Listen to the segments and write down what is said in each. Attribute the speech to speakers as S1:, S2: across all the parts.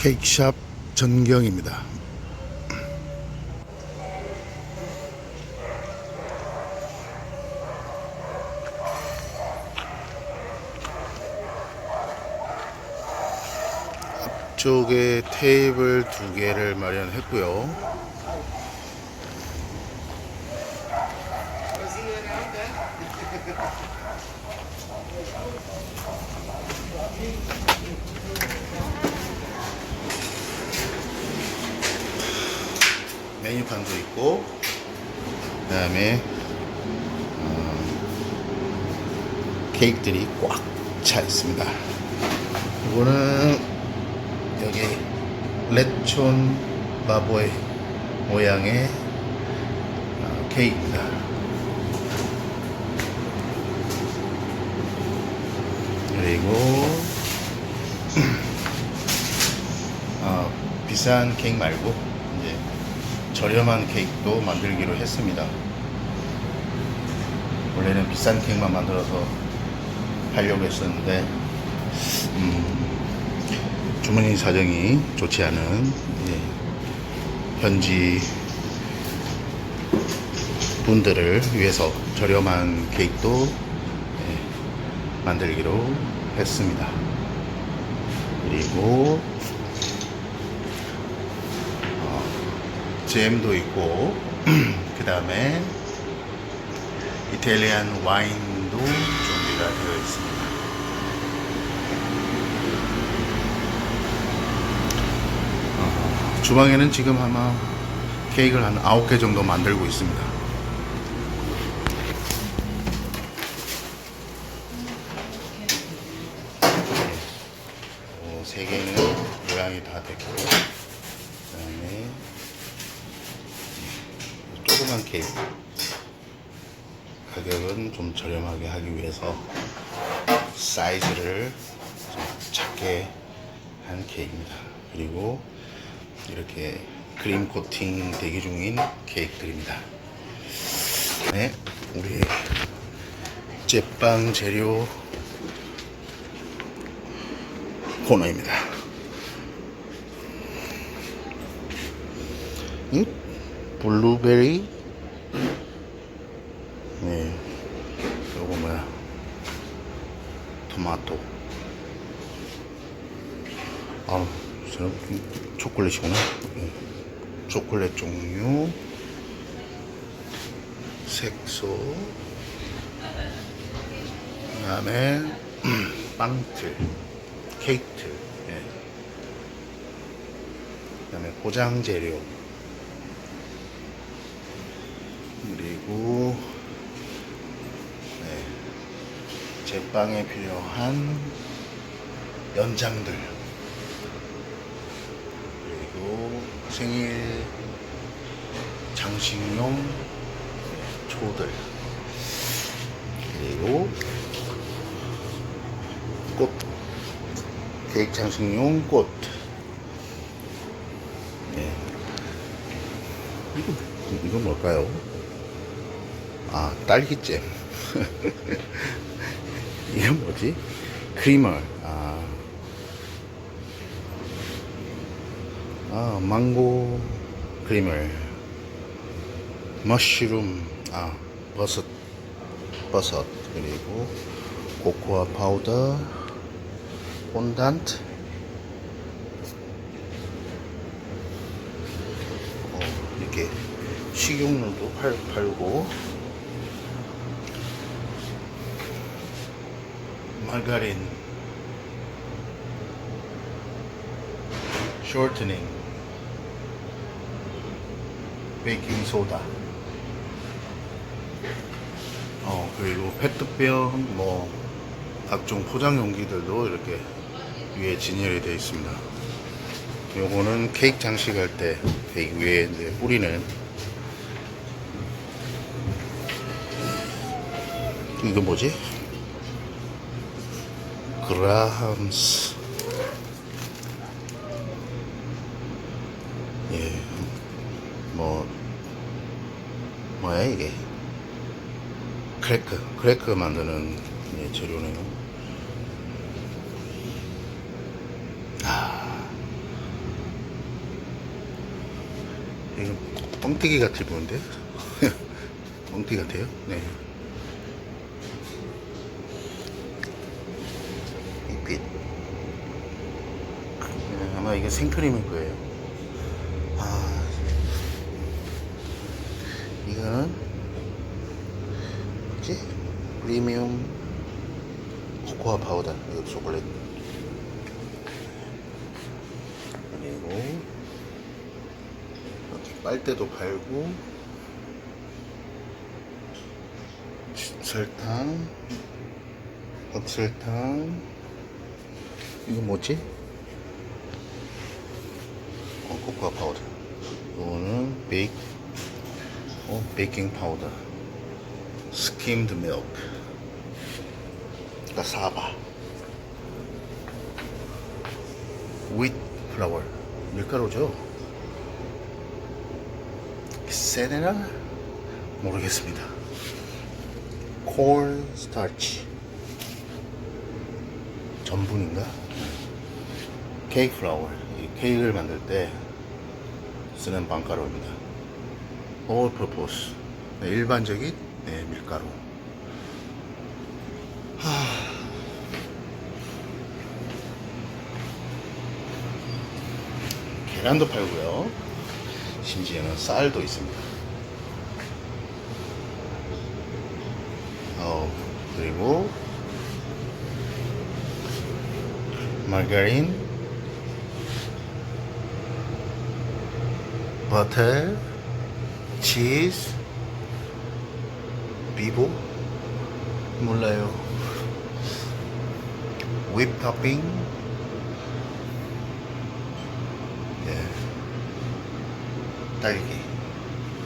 S1: 케이크샵 전경입니다. 앞쪽에 테이블 두 개를 마련했고요. 메뉴판도 있고 그 다음에 어, 케이크들이 꽉 차 있습니다. 이거는 여기 레촌 바보의 모양의 어, 케이크입니다. 그리고 어, 비싼 케이크 말고 이제 저렴한 케이크도 만들기로 했습니다. 원래는 비싼 케이크만 만들어서 하려고 했었는데 음, 주머니 사정이 좋지 않은 예, 현지 분들을 위해서 저렴한 케이크도 예, 만들기로 했습니다. 그리고 잼도 있고 그 다음에 이탈리안 와인도 준비가 되어 있습니다. 어, 주방에는 지금 아마 케이크를 한 9개 정도 만들고 있습니다. 어, 세 개는 모양이 다 됐고 그 다음에 케이크 가격은 좀 저렴하게 하기 위해서 사이즈를 좀 작게 한 케이크입니다. 그리고 이렇게 크림 코팅 대기 중인 케이크들입니다. 네 우리 제빵 재료 코너입니다. 음? 블루베리 네 요거 뭐야 토마토 아 초콜릿이구나 네. 초콜릿 종류. 색소. 그 다음에 빵틀. 케이크틀 예. 그 다음에 포장 재료. 그리고 네, 제빵에 필요한 연장들. 그리고 생일 장식용 초들. 그리고 꽃. 케이크 장식용 꽃. 네. 이거 이건 뭘까요? 아 딸기잼 이건 뭐지? 크리머 아, 아 망고 크리머 머쉬룸. 아 버섯 버섯. 그리고 코코아 파우더 폰단트. 어, 이렇게 식용유도 팔, 팔고 마가린 쇼트닝 베이킹 소다 어 그리고 페트병 뭐 각종 포장 용기들도 이렇게 위에 진열이 되어 있습니다. 요거는 케이크 장식할 때 케이크 위에 이제 뿌리는. 이거 뭐지? 그라함스 예, 뭐 뭐야 이게? 크래커, 크래커 만드는 예, 재료네요. 아, 이거 뻥튀기 같이 보는데? 뻥튀기 같아요? 네. 이게 생크림일 거예요. 아, 이거는 뭐지? 프리미엄 코코아 파우더. 이거 초콜릿. 그리고 이렇게 빨대도 팔고 설탕 흑설탕 이거 뭐지? 어, 코코아 파우더. 이거는 베이크 어, 베이킹 파우더 스킴드 밀크 사바 윗 플라워 밀가루죠? 세네라 모르겠습니다. 콜 스타치 전분인가? 케이크 플라워 이 케이크를 만들 때 쓰는 빵가루입니다. All purpose. 네, 일반적인 네, 밀가루. 계란도 팔고요. 심지어는 쌀도 있습니다. 어, 그리고 마가린, 버터, 치즈, 비보, 몰라요. whip 예. 딸기.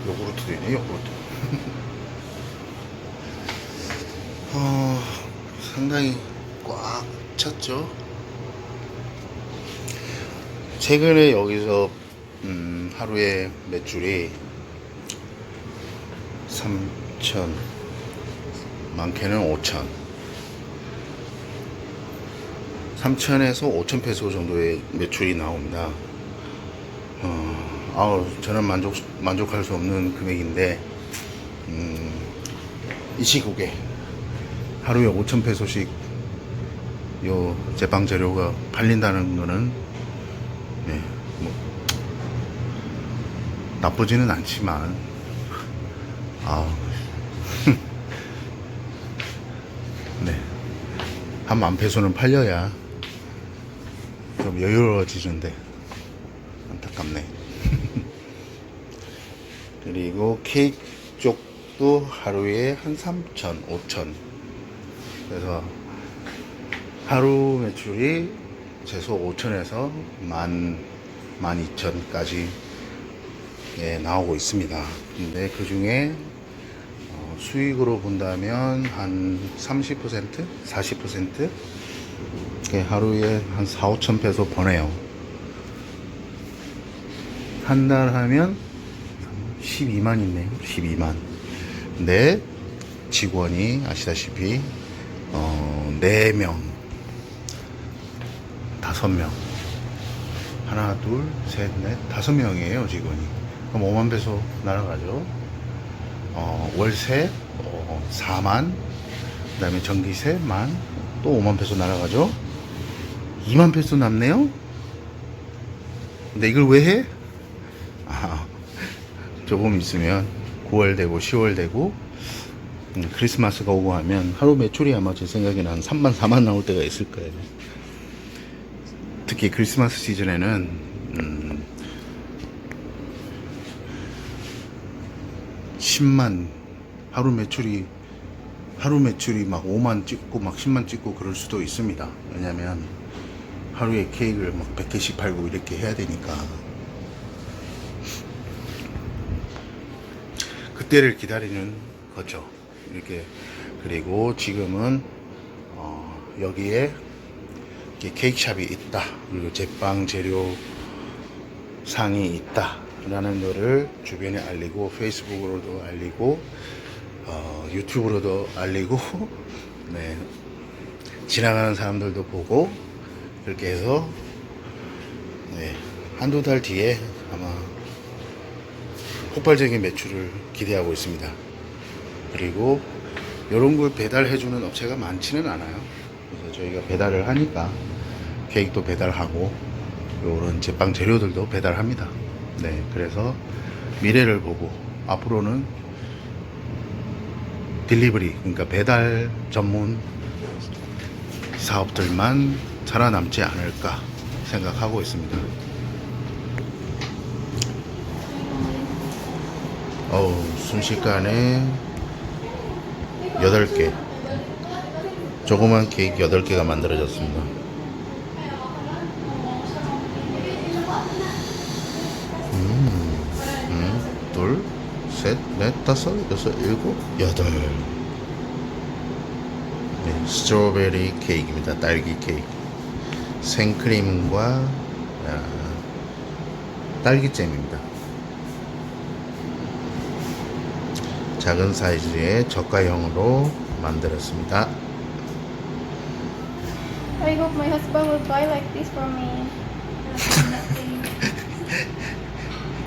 S1: 요구르트도 있네, 요구르트. 어, 상당히 꽉 찼죠. 최근에 여기서 음, 하루에 매출이 3천, 많게는 5천. 3천에서 5천 페소 정도의 매출이 나옵니다. 어, 아우, 저는 만족, 만족할 수 없는 금액인데, 음, 이 시국에 하루에 5천 페소씩 요 제빵 재료가 팔린다는 거는, 네, 뭐, 나쁘지는 않지만, 아우, 네. 한만 페소는 팔려야 좀 여유로워지는데, 안타깝네. 그리고 케이크 쪽도 하루에 한 3천, 5천. 그래서 하루 매출이 최소 5천에서 만, 만 2천까지 예, 나오고 있습니다. 근데 그 중에 어, 수익으로 본다면 한 30%? 40%? 이렇게 하루에 한 4, 5천 페소 버네요. 한 달 하면 12만 있네요. 12만. 근데 직원이 아시다시피 어, 4명, 5명. 하나, 둘, 셋, 넷, 다섯 명이에요, 직원이. 그럼 5만 배소 날아가죠. 어, 월세 어, 4만, 그 다음에 전기세 만, 또 5만 배소 날아가죠. 2만 배소 남네요? 근데 이걸 왜 해? 아, 조금 있으면 9월 되고 10월 되고 음, 크리스마스가 오고 하면 하루 매출이 아마 제 생각에는 한 3만 4만 나올 때가 있을 거예요. 특히 크리스마스 시즌에는 음, 10만 하루 매출이 하루 매출이 막 5만 찍고 막 10만 찍고 그럴 수도 있습니다. 왜냐면 하루에 케이크를 막 100개씩 팔고 이렇게 해야 되니까 그때를 기다리는 거죠. 이렇게 그리고 지금은 어, 여기에 케이크샵이 있다. 그리고 제빵 재료 상이 있다. 라는 거를 주변에 알리고 페이스북으로도 알리고 어, 유튜브로도 알리고 네, 지나가는 사람들도 보고 그렇게 해서 네, 한두 달 뒤에 아마 폭발적인 매출을 기대하고 있습니다. 그리고 이런 걸 배달해주는 업체가 많지는 않아요. 그래서 저희가 배달을 하니까 케이크도 배달하고 이런 제빵 재료들도 배달합니다. 네, 그래서 미래를 보고 앞으로는 딜리버리, 그러니까 배달 전문 사업들만 살아남지 않을까 생각하고 있습니다. 어우, 순식간에 8개. 조그만 케이크 8개가 만들어졌습니다. 음, 음, 둘, 셋, 넷, 다섯, 여섯, 일곱, 여덟. 네, 스트로베리 케이크입니다. 딸기 케이크. 생크림과 아, 딸기잼입니다. 작은 사이즈의 저가형으로 만들었습니다.
S2: I hope my husband will buy like this for me.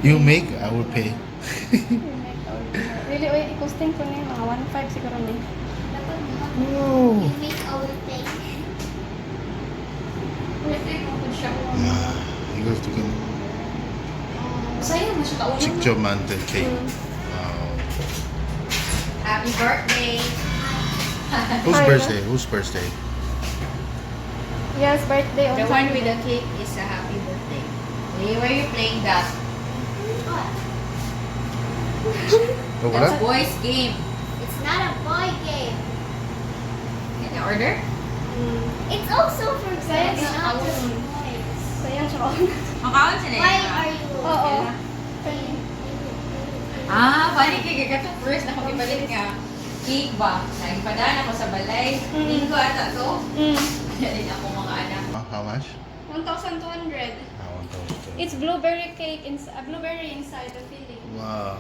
S1: You make, I will pay.
S2: really, wait, kusting ko na yun. Mga 1.5 siguro
S3: na yun.
S1: Oh. Yeah, you have to come.
S3: Masaya mo siya
S1: kaunan. Chick Joe Mantel cake. Wow.
S3: Happy birthday!
S1: Whose birthday? Whose birthday?
S2: Yes, birthday.
S4: The one with the cake is a happy birthday. Why are you playing that? That's a boys game.
S3: It's not a boy game.
S4: Can I order?
S2: Mm.
S3: It's also for girls,
S2: Yes,
S3: not just
S2: Sayang siya ako.
S4: Makawal sila
S3: Why are you?
S2: Oo.
S4: Ah, funny kay Gato first, nakapipalit nga. Cake ba? Nagpadaan ako sa balay.
S2: Mm.
S4: Ata to.
S2: Mm.
S4: Kaya din ako mga anak.
S1: How much?
S2: 1,200.
S1: I want those.
S2: It's blueberry cake, ins- blueberry inside the filling.
S1: Wow.